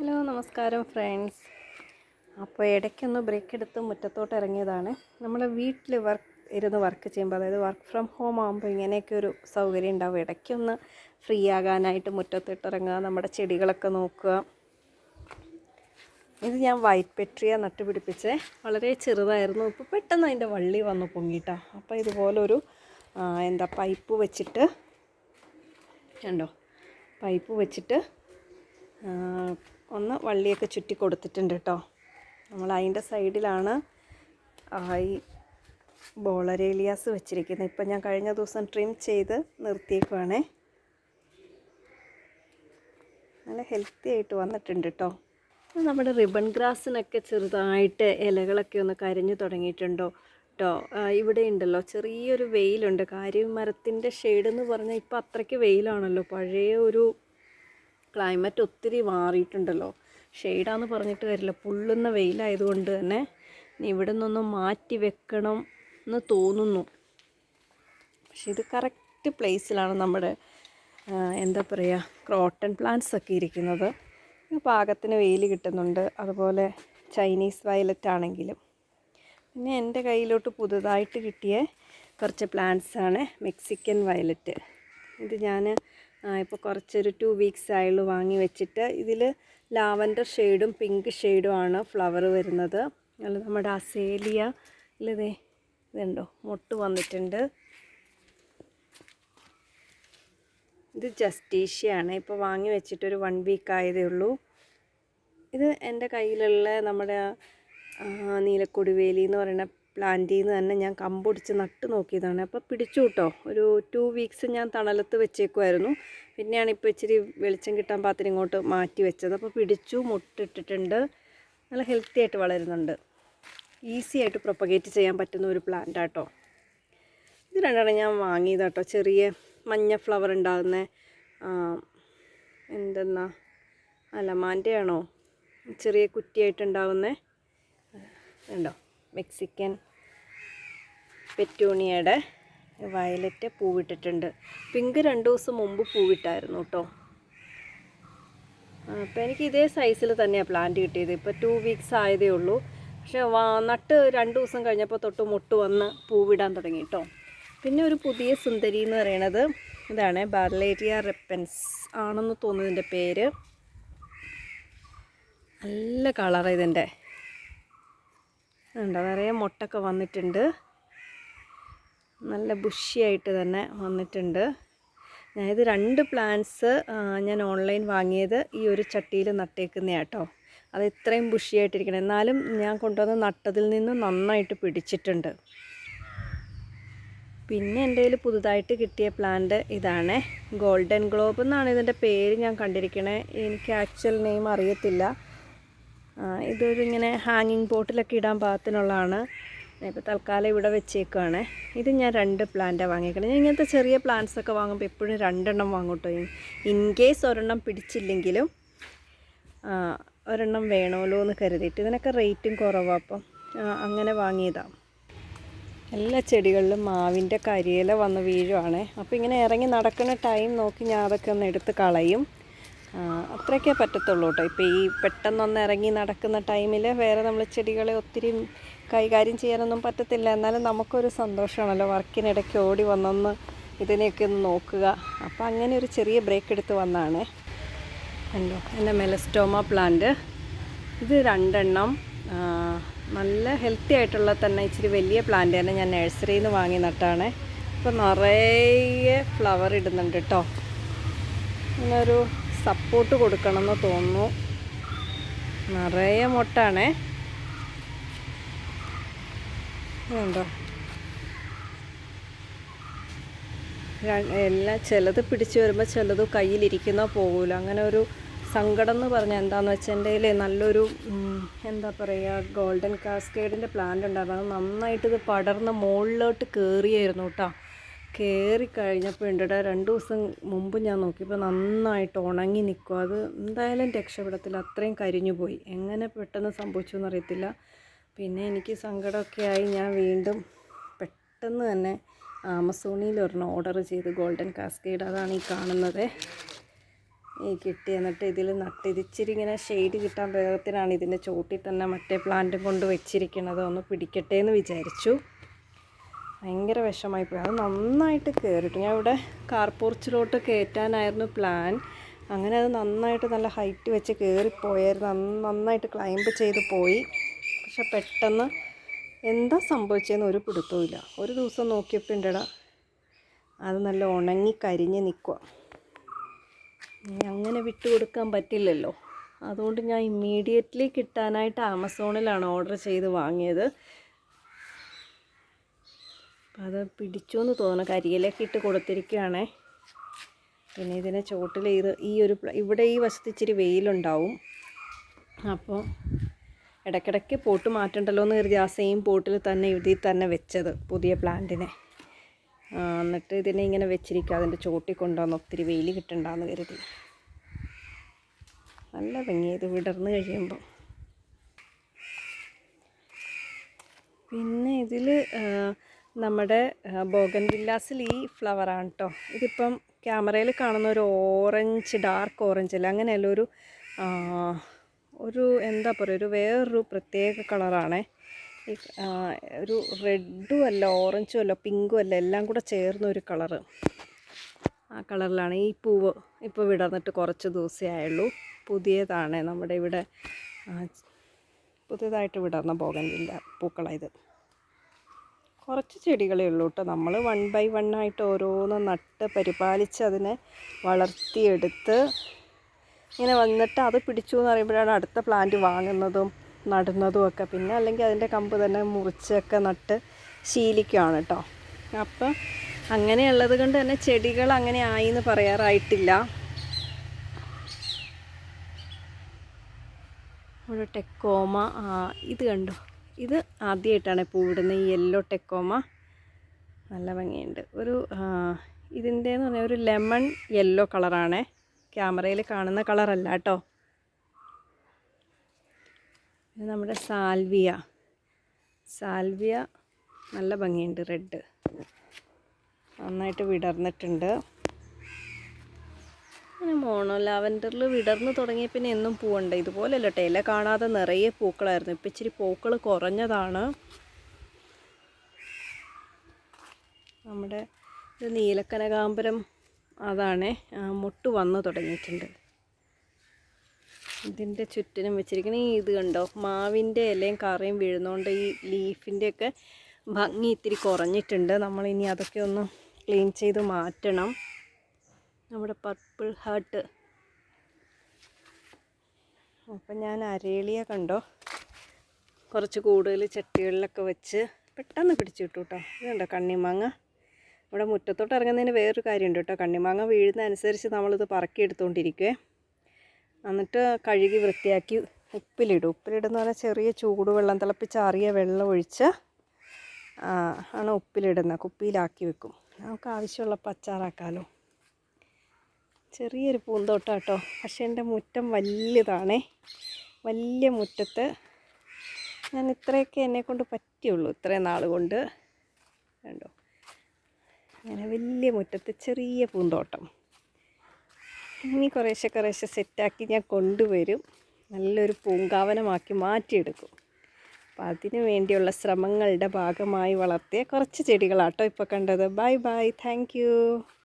Hello നമസ്കാരം friends. അപ്പോൾ ഇടയ്ക്കൊന്ന് ബ്രേക്ക് എടുത്ത് മുറ്റത്തോട്ട് ഇറങ്ങിയതാണ്. നമ്മൾ വീട്ടിൽ വർക്ക് ഇരുന്ന് വർക്ക് ചെയ്യുമ്പോൾ അതായത് വർക്ക് ഫ്രം ഹോം ആകുമ്പോൾ ഇങ്ങനെയൊക്കെ ഒരു സൗകര്യം ഉണ്ടാവും. ഇടയ്ക്കൊന്ന് ഫ്രീ ആകാനായിട്ട് മുറ്റത്തോട്ട് ഇറങ്ങുക നമ്മുടെ ചെടികളൊക്കെ നോക്കുക. ഇത് ഞാൻ വൈറ്റ് പെട്രിയ നട്ടുപിടിപ്പിച്ചേ വളരെ ചെറുതായിരുന്നു. ഇപ്പോൾ പെട്ടെന്ന് അതിന്റെ വള്ളി വന്നു പൊങ്ങിയിട്ടാ അപ്പോൾ ഇതുപോലൊരു എന്താ പൈപ്പ് വെച്ചിട്ട് കണ്ടോ? പൈപ്പ് വെച്ചിട്ട് ഒന്ന് വള്ളിയൊക്കെ ചുറ്റി കൊടുത്തിട്ടുണ്ട് കേട്ടോ. നമ്മൾ അതിന്റെ സൈഡിലാണ് ഈ ബോളരേലിയാസ് വെച്ചിരിക്കുന്നത്. ഇപ്പം ഞാൻ കഴിഞ്ഞ ദിവസം ട്രിം ചെയ്ത് നിർത്തിയേക്കുവാണേ. നല്ല ഹെൽത്തി ആയിട്ട് വന്നിട്ടുണ്ട് കേട്ടോ. നമ്മുടെ റിബൺ ഗ്രാസിനൊക്കെ ചെറുതായിട്ട് ഇലകളൊക്കെ ഒന്ന് കരിഞ്ഞു തുടങ്ങിയിട്ടുണ്ടോ കേട്ടോ ഇവിടെ ഉണ്ടല്ലോ. ചെറിയൊരു വെയിലുണ്ട്. കാര്യം മരത്തിന്റെ ഷെയ്ഡ് എന്ന് പറഞ്ഞാൽ ഇപ്പോൾ അത്രയ്ക്ക് വെയിലാണല്ലോ. പഴയ ഒരു ക്ലൈമറ്റ് ഒത്തിരി മാറിയിട്ടുണ്ടല്ലോ. ഷെയ്ഡാന്ന് പറഞ്ഞിട്ട് കാര്യമില്ല. പുള്ളുന്ന വെയിലായതുകൊണ്ട് തന്നെ ഇവിടെ നിന്നൊന്ന് മാറ്റി വെക്കണം എന്ന് തോന്നുന്നു. പക്ഷെ ഇത് കറക്റ്റ് പ്ലേസിലാണ് നമ്മുടെ എന്താ പറയുക ക്രോട്ടൺ പ്ലാന്റ്സ് ഒക്കെ ഇരിക്കുന്നത്. പാകത്തിന് വെയിൽ കിട്ടുന്നുണ്ട്. അതുപോലെ ചൈനീസ് വയലറ്റ് ആണെങ്കിലും. പിന്നെ എന്റെ കയ്യിലോട്ട് പുതുതായിട്ട് കിട്ടിയ കുറച്ച് പ്ലാന്റ്സാണ് മെക്സിക്കൻ വയലറ്റ് ഇത് ഞാൻ ഇപ്പോൾ കുറച്ചൊരു ടു വീക്സ് ആയുള്ളൂ വാങ്ങി വെച്ചിട്ട്. ഇതിൽ ലാവൻഡർ ഷെയ്ഡും പിങ്ക് ഷെയ്ഡും ആണ് ഫ്ലവർ വരുന്നത്. അല്ല നമ്മുടെ അസേലിയ ഇല്ലതേ ഇതുണ്ടോ? മുട്ട് വന്നിട്ടുണ്ട്. ഇത് ജസ്റ്റീഷ്യയാണ്. ഇപ്പോൾ വാങ്ങി വെച്ചിട്ടൊരു വൺ വീക്ക് ആയതേ ഉള്ളൂ. ഇത് എന്റെ കയ്യിലുള്ള നമ്മുടെ നീലക്കൊടിവേലി എന്ന് പറയുന്ന പ്ലാന്റിൽ നിന്ന് തന്നെ ഞാൻ കമ്പൊടിച്ച് നട്ട് നോക്കിയതാണ്. അപ്പോൾ പിടിച്ചു കേട്ടോ ഒരു ടു വീക്സ് ഞാൻ തണലത്ത് വെച്ചേക്കുമായിരുന്നു പിന്നെയാണ് ഇപ്പോൾ ഇച്ചിരി വെളിച്ചം കിട്ടാൻ പാത്രം ഇങ്ങോട്ട് മാറ്റി വെച്ചത്. അപ്പോൾ പിടിച്ചു മുട്ടിട്ടിട്ടുണ്ട്. നല്ല ഹെൽത്തി ആയിട്ട് വളരുന്നുണ്ട്. ഈസി ആയിട്ട് പ്രൊപ്പഗേറ്റ് ചെയ്യാൻ പറ്റുന്ന ഒരു പ്ലാന്റ് ആട്ടോ ഇത് രണ്ടെണ്ണം ഞാൻ വാങ്ങിയതാട്ടോ ചെറിയ മഞ്ഞ ഫ്ലവർ ഉണ്ടാകുന്ന എന്തെന്നാ? അലമാന്റെ ആണോ ചെറിയ കുറ്റിയായിട്ടുണ്ടാവുന്ന ഉണ്ടോ മെക്സിക്കൻ പെറ്റൂണിയയുടെ വയലറ്റ് പൂവിട്ടിട്ടുണ്ട്. പിങ്ക് രണ്ട് ദിവസം മുമ്പ് പൂവിട്ടായിരുന്നു കേട്ടോ അപ്പോൾ എനിക്ക് ഇതേ സൈസിൽ തന്നെയാണ് പ്ലാന്റ് കിട്ടിയത്. ഇപ്പോൾ ടു വീക്സ് ആയതേ ഉള്ളൂ. പക്ഷേ നട്ട് രണ്ട് ദിവസം കഴിഞ്ഞപ്പോൾ തൊട്ട് മുട്ട് വന്ന് പൂവിടാൻ തുടങ്ങി കേട്ടോ പിന്നെ ഒരു പുതിയ സുന്ദരി എന്ന് പറയണത് ഇതാണ്. ബാർലേരിയ റെപ്പൻസ് ആണെന്ന് തോന്നുന്നതിന്റെ പേര്. നല്ല കളർ ഇതിന്റെ ഉണ്ടോ നിറയെ മുട്ടൊക്കെ വന്നിട്ടുണ്ട്. നല്ല ബുഷിയായിട്ട് തന്നെ വന്നിട്ടുണ്ട്. ഞാൻ ഇത് രണ്ട് പ്ലാന്റ്സ് ഞാൻ ഓൺലൈൻ വാങ്ങിയത് ഈ ഒരു ചട്ടിയിൽ നട്ടേക്കുന്നതാണ് കേട്ടോ അത് ഇത്രയും ബുഷിയായിട്ടിരിക്കണം. എന്നാലും ഞാൻ കൊണ്ടുവന്ന് നട്ടതിൽ നിന്ന് നന്നായിട്ട് പിടിച്ചിട്ടുണ്ട്. പിന്നെ എന്റെ കയ്യിൽ പുതുതായിട്ട് കിട്ടിയ പ്ലാന്റ് ഇതാണ്. ഗോൾഡൻ ഗ്ലോബ് എന്നാണ് ഇതിന്റെ പേര് ഞാൻ കണ്ടിരിക്കണേ. എനിക്ക് ആക്ച്വൽ നെയിം അറിയത്തില്ല. ഇതൊരു ഇങ്ങനെ ഹാങ്ങിങ് പോട്ടിലൊക്കെ ഇടാൻ പാകത്തിനുള്ളതാണ്. ഇപ്പോൾ തൽക്കാലം ഇവിടെ വെച്ചേക്കുവാണ്. ഇത് ഞാൻ രണ്ട് പ്ലാന്റാണ് വാങ്ങിക്കണം ഞാൻ ഇങ്ങനത്തെ ചെറിയ പ്ലാന്റ്സ് ഒക്കെ വാങ്ങുമ്പോൾ എപ്പോഴും രണ്ടെണ്ണം വാങ്ങൂട്ടോ. ഇൻ കേസ് ഒരെണ്ണം പിടിച്ചില്ലെങ്കിലും ഒരെണ്ണം വേണമല്ലോ എന്ന് കരുതിയിട്ട്. ഇതിനൊക്കെ റേറ്റും കുറവാണ് അപ്പം. അങ്ങനെ വാങ്ങിയതാണ് എല്ലാ ചെടികളിലും മാവിന്റെ കരിയില വന്ന് വീഴുവാണേ. അപ്പോൾ ഇങ്ങനെ ഇറങ്ങി നടക്കുന്ന ടൈം നോക്കി ഞാൻ അതൊക്കെ ഒന്ന് എടുത്ത് കളയും. അത്രയൊക്കെ പറ്റത്തുള്ളൂ കേട്ടോ. ഇപ്പോൾ ഈ പെട്ടെന്നൊന്ന് ഇറങ്ങി നടക്കുന്ന ടൈമിൽ വേറെ നമ്മൾ ചെടികളെ ഒത്തിരി കൈകാര്യം ചെയ്യാനൊന്നും പറ്റത്തില്ല. എന്നാലും നമുക്കൊരു സന്തോഷമാണല്ലോ വർക്കിനിടയ്ക്ക് ഓടി വന്നൊന്ന് ഇതിനെയൊക്കെ ഒന്ന് നോക്കുക. അപ്പോൾ അങ്ങനെ ഒരു ചെറിയ ബ്രേക്ക് എടുത്ത് വന്നാണ്. കണ്ടോ എന്റെ മെലസ്റ്റോമ പ്ലാന്റ്. ഇത് രണ്ടെണ്ണം. നല്ല ഹെൽത്തി ആയിട്ടുള്ള തന്നെ ഇച്ചിരി വലിയ പ്ലാന്റ് തന്നെ ഞാൻ നഴ്സറിയിൽ നിന്ന് വാങ്ങി നട്ടാണ്. അപ്പോൾ നിറയെ ഫ്ലവർ ഇടുന്നുണ്ട് കേട്ടോ. ഇങ്ങനൊരു സപ്പോർട്ട് കൊടുക്കണമെന്ന് തോന്നുന്നു. നിറയെ മുട്ടാണേ. ഉണ്ടോ എല്ലാം ചിലത് പിടിച്ചു വരുമ്പോൾ ചിലത് കയ്യിലിരിക്കുന്ന പോകൂല. അങ്ങനെ ഒരു സങ്കടം എന്ന് പറഞ്ഞാൽ എന്താണെന്ന് വെച്ചാൽ എന്റെ നല്ലൊരു എന്താ പറയുക ഗോൾഡൻ കാസ്കേഡിന്റെ പ്ലാന്റ് ഉണ്ടായിരുന്നു. അത് നന്നായിട്ട് ഇത് പടർന്ന് മുകളിലോട്ട് കയറിയായിരുന്നു കേട്ടോ. കയറി കഴിഞ്ഞപ്പോൾ ഉണ്ടടാ രണ്ട് ദിവസം മുമ്പ് ഞാൻ നോക്കിയപ്പോൾ നന്നായിട്ട് ഉണങ്ങി നിൽക്കും. അത് എന്തായാലും രക്ഷപ്പെടത്തില്ല. അത്രയും കരിഞ്ഞു പോയി. എങ്ങനെ പെട്ടെന്ന് സംഭവിച്ചു എന്നറിയത്തില്ല പിന്നെ എനിക്ക് സങ്കടമൊക്കെ ആയി. ഞാൻ വീണ്ടും പെട്ടെന്ന് തന്നെ ആമസോണിൽ ഒരെണ്ണം ഓർഡർ ചെയ്ത് ഗോൾഡൻ കാസ്കേഡ് അതാണ് ഈ കാണുന്നത്. ഈ കിട്ടി. എന്നിട്ട് ഇതിൽ നട്ട് ഇതിച്ചിരി ഇങ്ങനെ ഷെയ്ഡ് കിട്ടാൻ വേഗത്തിനാണ് ഇതിന്റെ ചോട്ടിൽ തന്നെ മറ്റേ പ്ലാന്റും കൊണ്ട് വെച്ചിരിക്കുന്നത് ഒന്ന് പിടിക്കട്ടെ എന്ന് വിചാരിച്ചു. ഭയങ്കര വിഷമായി പോയി. അത് നന്നായിട്ട് കയറിട്ടു ഞാൻ ഇവിടെ കാർപോർച്ചിലോട്ട് കയറ്റാനായിരുന്നു പ്ലാൻ അങ്ങനെ അത് നന്നായിട്ട് നല്ല ഹൈറ്റ് വെച്ച് കയറിപ്പോയായിരുന്നു നന്നായിട്ട് ക്ലൈംബ് ചെയ്ത് പോയി. പക്ഷെ പെട്ടെന്ന് എന്താ സംഭവിച്ചതെന്ന് ഒരു പിടുത്തവും ഒരു ദിവസം നോക്കിയപ്പോൾ ഉണ്ടടാ അത് നല്ല ഉണങ്ങി കരിഞ്ഞ് നിൽക്കുക അങ്ങനെ വിട്ടുകൊടുക്കാൻ പറ്റില്ലല്ലോ. അതുകൊണ്ട് ഞാൻ ഇമ്മീഡിയറ്റ്ലി കിട്ടാനായിട്ട് ആമസോണിലാണ് ഓർഡർ ചെയ്ത് വാങ്ങിയത്. അപ്പം അത് പിടിച്ചു എന്ന് തോന്നുന്നു. കരിയിലൊക്കെ ഇട്ട് കൊടുത്തിരിക്കുകയാണേ. പിന്നെ ഇതിനെ ചോട്ടിൽ ഇത് ഈ ഒരു ഇവിടെ ഈ വശത്ത് ഇച്ചിരി വെയിലുണ്ടാവും. അപ്പോൾ ഇടയ്ക്കിടയ്ക്ക് പോട്ട് മാറ്റണ്ടല്ലോ എന്ന് കരുതി ആ സെയിം പോട്ടിൽ തന്നെ ഇതിൽ തന്നെ വെച്ചത് പുതിയ പ്ലാന്റിനെ. എന്നിട്ട് ഇതിനെ ഇങ്ങനെ വെച്ചിരിക്കുക അതിന്റെ ചോട്ടിൽ കൊണ്ടുവന്ന് ഒത്തിരി വെയിൽ കിട്ടണ്ടെന്ന് കരുതി. നല്ല ഭംഗി ഇത് വിടർന്ന് കഴിയുമ്പോൾ പിന്നെ ഇതിൽ നമ്മുടെ ബോഗൻ വില്ലാസിൽ ഈ ഫ്ലവറാണ് കേട്ടോ ഇതിപ്പം ക്യാമറയിൽ കാണുന്ന ഒരു ഓറഞ്ച് ഡാർക്ക് ഓറഞ്ച് അല്ല? അങ്ങനെയല്ല ഒരു ഒരു എന്താ പറയുക ഒരു വേറൊരു പ്രത്യേക കളറാണേ. ഈ ഒരു റെഡും അല്ല ഓറഞ്ചും അല്ല പിങ്കും അല്ല എല്ലാം കൂടെ ചേർന്ന ഒരു കളറ്. ആ കളറിലാണ് ഈ പൂവ് ഇപ്പോൾ വിടർന്നിട്ട് കുറച്ച് ദിവസമേ ആയുള്ളൂ. പുതിയതാണ് നമ്മുടെ ഇവിടെ പുതിയതായിട്ട് വിടർന്ന ബോഗൻവില്ല പൂക്കളായത്. കുറച്ച് ചെടികളേ ഉള്ളൂ കേട്ടോ. നമ്മൾ വൺ ബൈ വൺ ആയിട്ട് ഓരോന്ന് നട്ട് പരിപാലിച്ച് അതിനെ വളർത്തിയെടുത്ത് ഇങ്ങനെ വന്നിട്ട് അത് പിടിച്ചു എന്ന് പറയുമ്പോഴാണ് അടുത്ത പ്ലാന്റ് വാങ്ങുന്നതും നടുന്നതും ഒക്കെ. പിന്നെ അല്ലെങ്കിൽ അതിന്റെ കമ്പ് തന്നെ മുറിച്ചൊക്കെ നട്ട് ശീലിക്കുകയാണ് കേട്ടോ. അപ്പം അങ്ങനെയുള്ളത് കൊണ്ട് തന്നെ ചെടികൾ അങ്ങനെ ആയി എന്ന് പറയാറായിട്ടില്ല. ഒരു ടെക്കോമ ഇത് കണ്ടോ? ഇത് ആദ്യമായിട്ടാണ് പൂവിടുന്ന ഈ യെല്ലോ ടെക്കോമ നല്ല ഭംഗിയുണ്ട്. ഒരു ഇതിന്റെ എന്ന് പറഞ്ഞാൽ ഒരു ലെമൺ യെല്ലോ കളറാണേ ക്യാമറയിൽ കാണുന്ന കളറല്ല കേട്ടോ. ഇത് നമ്മുടെ സാൽവിയ. സാൽവിയ നല്ല ഭംഗിയുണ്ട് റെഡ് നന്നായിട്ട് വിടർന്നിട്ടുണ്ട്. അങ്ങനെ മോണോ ലാവൻഡറിൽ വിടർന്ന് തുടങ്ങിയ പിന്നെ എന്നും പൂവുണ്ട്. ഇതുപോലെയല്ല കേട്ടോ ഇല കാണാതെ നിറയെ പൂക്കളായിരുന്നു. ഇപ്പം ഇച്ചിരി പൂക്കൾ കുറഞ്ഞതാണ്. നമ്മുടെ ഇത് നീലക്കനകാമ്പരം അതാണ്. മുട്ട് വന്നു തുടങ്ങിയിട്ടുണ്ട്. ഇതിന്റെ ചുറ്റിനും വെച്ചിരിക്കുന്ന ഈ ഇത് കണ്ടോ? മാവിന്റെ ഇലയും കറിയും വീഴുന്നതുകൊണ്ട് ഈ ലീഫിന്റെയൊക്കെ ഭംഗി ഇത്തിരി കുറഞ്ഞിട്ടുണ്ട്. നമ്മളിനി അതൊക്കെ ഒന്ന് ക്ലീൻ ചെയ്ത് മാറ്റണം. നമ്മുടെ പർപ്പിൾ ഹാർട്ട് അപ്പം ഞാൻ അരേളിയ കണ്ടോ? കുറച്ച് കൂടുതൽ ചട്ടികളിലൊക്കെ വെച്ച് പെട്ടെന്ന് പിടിച്ചു കിട്ടും കേട്ടോ ഇതുണ്ടോ കണ്ണിമാങ്ങ? ഇവിടെ മുറ്റത്തോട്ട് ഇറങ്ങുന്നതിന് വേറൊരു കാര്യമുണ്ട് കേട്ടോ കണ്ണിമാങ്ങ വീഴുന്ന അനുസരിച്ച് നമ്മളിത് പറക്കി എടുത്തുകൊണ്ടിരിക്കുവേ എന്നിട്ട് കഴുകി വൃത്തിയാക്കി ഉപ്പിലിടും. ഉപ്പിലിടുന്ന പറഞ്ഞാൽ ചെറിയ ചൂടുവെള്ളം തിളപ്പിച്ചാറിയ വെള്ളം ഒഴിച്ച് ആണ് ഉപ്പിലിടുന്നത്. കുപ്പിയിലാക്കി വെക്കും. നമുക്ക് ആവശ്യമുള്ളപ്പോൾ അച്ചാറാക്കാമല്ലോ ചെറിയൊരു പൂന്തോട്ടാട്ടോ. പക്ഷേ എന്റെ മുറ്റം വലിയതാണേ വലിയ മുറ്റത്ത് ഞാൻ ഇത്രയൊക്കെ എന്നെക്കൊണ്ട് പറ്റിയുള്ളൂ ഇത്രയും നാൾ കൊണ്ട്. കണ്ടോ? അങ്ങനെ വലിയ മുറ്റത്ത് ചെറിയ പൂന്തോട്ടം. ഇനി കുറേശ്ശെ കുറേശ്ശെ സെറ്റാക്കി ഞാൻ കൊണ്ടുവരും. നല്ലൊരു പൂങ്കാവനമാക്കി മാറ്റിയെടുക്കും. അപ്പം അതിനു വേണ്ടിയുള്ള ശ്രമങ്ങളുടെ ഭാഗമായി വളർത്തിയ കുറച്ച് ചെടികളാട്ടോ ഇപ്പോൾ കണ്ടത്. Bye bye. താങ്ക്